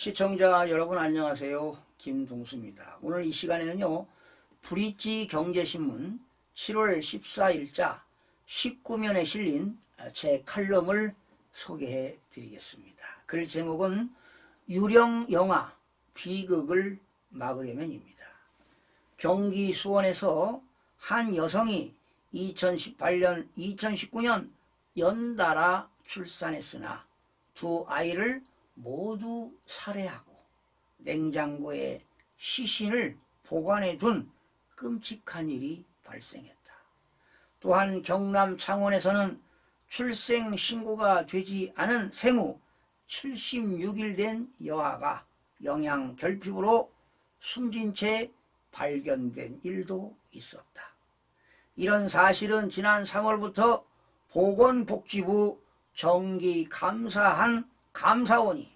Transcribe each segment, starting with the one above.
시청자 여러분 안녕하세요. 김동수입니다. 오늘 이 시간에는요. 브릿지 경제신문 7월 14일자 19면에 실린 제 칼럼을 소개해 드리겠습니다. 글 제목은 유령 영화 비극을 막으려면입니다. 경기 수원에서 한 여성이 2018년, 2019년 연달아 출산했으나 두 아이를 모두 살해하고 냉장고에 시신을 보관해 둔 끔찍한 일이 발생했다. 또한 경남 창원에서는 출생 신고가 되지 않은 생후 76일 된 여아가 영양 결핍으로 숨진 채 발견된 일도 있었다. 이런 사실은 지난 3월부터 보건복지부 정기 감사한 감사원이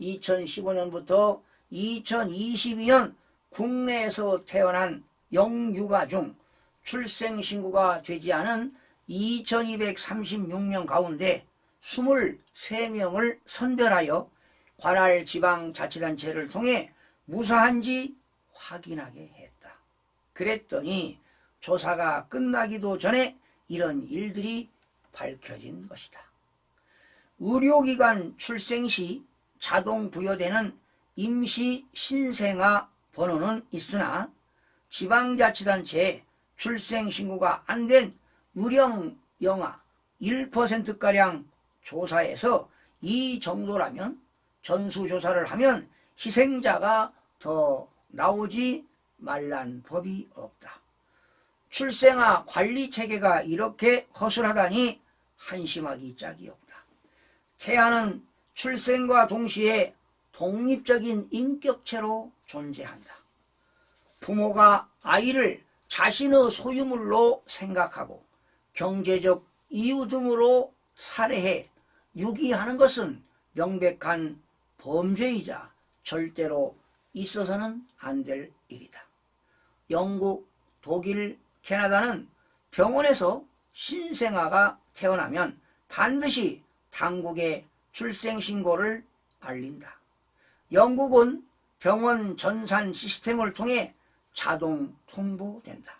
2015년부터 2022년 국내에서 태어난 영유아 중 출생신고가 되지 않은 2236명 가운데 23명을 선별하여 관할 지방자치단체를 통해 무사한지 확인하게 했다. 그랬더니 조사가 끝나기도 전에 이런 일들이 밝혀진 것이다. 의료기관 출생 시 자동 부여되는 임시 신생아 번호는 있으나 지방자치단체에 출생 신고가 안 된 유령 영아 1%가량 조사해서 이 정도라면 전수조사를 하면 희생자가 더 나오지 말란 법이 없다. 출생아 관리 체계가 이렇게 허술하다니 한심하기 짝이 없다. 태아는 출생과 동시에 독립적인 인격체로 존재한다. 부모가 아이를 자신의 소유물로 생각하고 경제적 이유 등으로 살해해 유기하는 것은 명백한 범죄이자 절대로 있어서는 안 될 일이다. 영국, 독일, 캐나다는 병원에서 신생아가 태어나면 반드시 당국에 출생신고를 알린다. 영국은 병원 전산 시스템을 통해 자동 통보된다.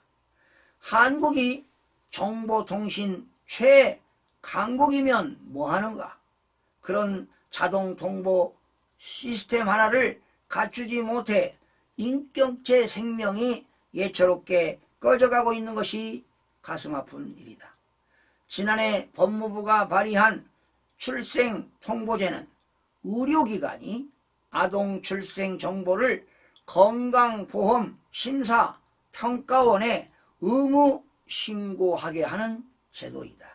한국이 정보통신 최강국이면 뭐하는가? 그런 자동 통보 시스템 하나를 갖추지 못해 인격체 생명이 예처롭게 꺼져가고 있는 것이 가슴 아픈 일이다. 지난해 법무부가 발의한 출생 통보제는 의료기관이 아동 출생 정보를 건강보험 심사 평가원에 의무 신고하게 하는 제도이다.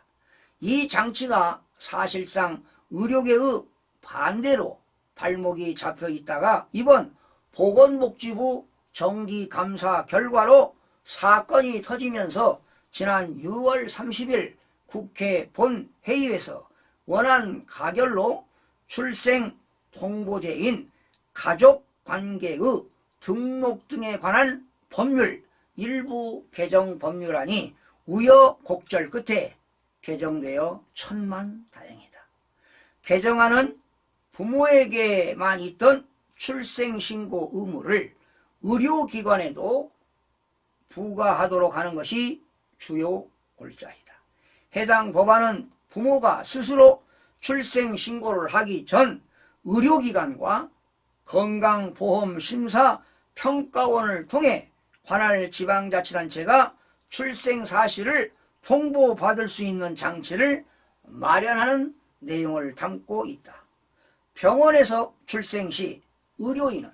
이 장치가 사실상 의료계의 반대로 발목이 잡혀 있다가 이번 보건복지부 정기감사 결과로 사건이 터지면서 지난 6월 30일 국회 본회의에서 원안 가결로 출생 통보제인 가족관계의 등록 등에 관한 법률 일부 개정 법률안이 우여곡절 끝에 개정되어 천만 다행이다. 개정안은 부모에게만 있던 출생신고 의무를 의료기관에도 부과하도록 하는 것이 주요 골자이다. 해당 법안은 부모가 스스로 출생신고를 하기 전 의료기관과 건강보험심사평가원을 통해 관할 지방자치단체가 출생 사실을 통보받을 수 있는 장치를 마련하는 내용을 담고 있다. 병원에서 출생 시 의료인은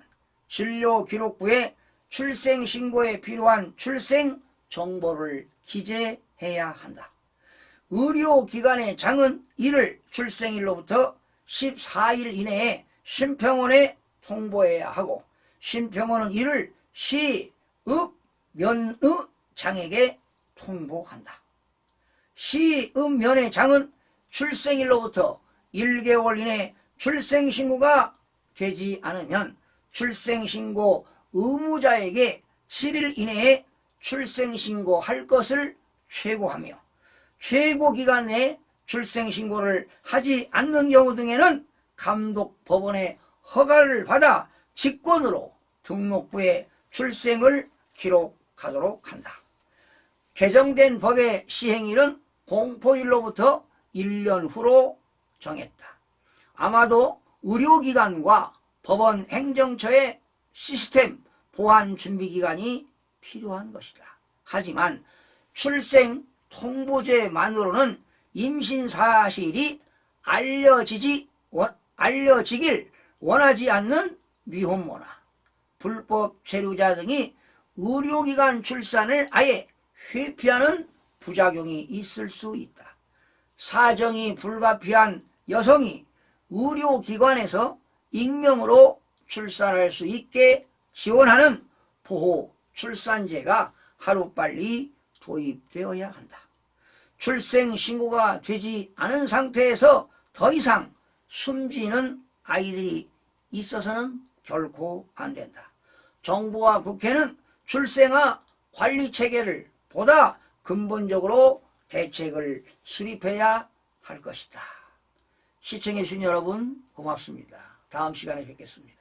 진료기록부에 출생신고에 필요한 출생 정보를 기재해야 한다. 의료기관의 장은 이를 출생일로부터 14일 이내에 심평원에 통보해야 하고 심평원은 이를 시 읍 면의 장에게 통보한다. 시 읍 면의 장은 출생일로부터 1개월 이내 출생신고가 되지 않으면 출생신고 의무자에게 7일 이내에 출생신고할 것을 최고하며 최고 기간 내에 출생신고를 하지 않는 경우 등에는 감독 법원에 허가를 받아 직권으로 등록부에 출생을 기록하도록 한다. 개정된 법의 시행일은 공포일로부터 1년 후로 정했다. 아마도 의료기관과 법원 행정처의 시스템 보안 준비 기간이 필요한 것이다. 하지만 출생 통보제만으로는 임신 사실이 알려지지 원- 알려지길 원하지 않는 미혼모나 불법 체류자 등이 의료기관 출산을 아예 회피하는 부작용이 있을 수 있다. 사정이 불가피한 여성이 의료기관에서 익명으로 출산할 수 있게 지원하는 보호 출산제가 하루빨리 도입되어야 한다. 출생 신고가 되지 않은 상태에서 더 이상 숨지는 아이들이 있어서는 결코 안 된다. 정부와 국회는 출생아 관리 체계를 보다 근본적으로 대책을 수립해야 할 것이다. 시청해주신 여러분 고맙습니다. 다음 시간에 뵙겠습니다.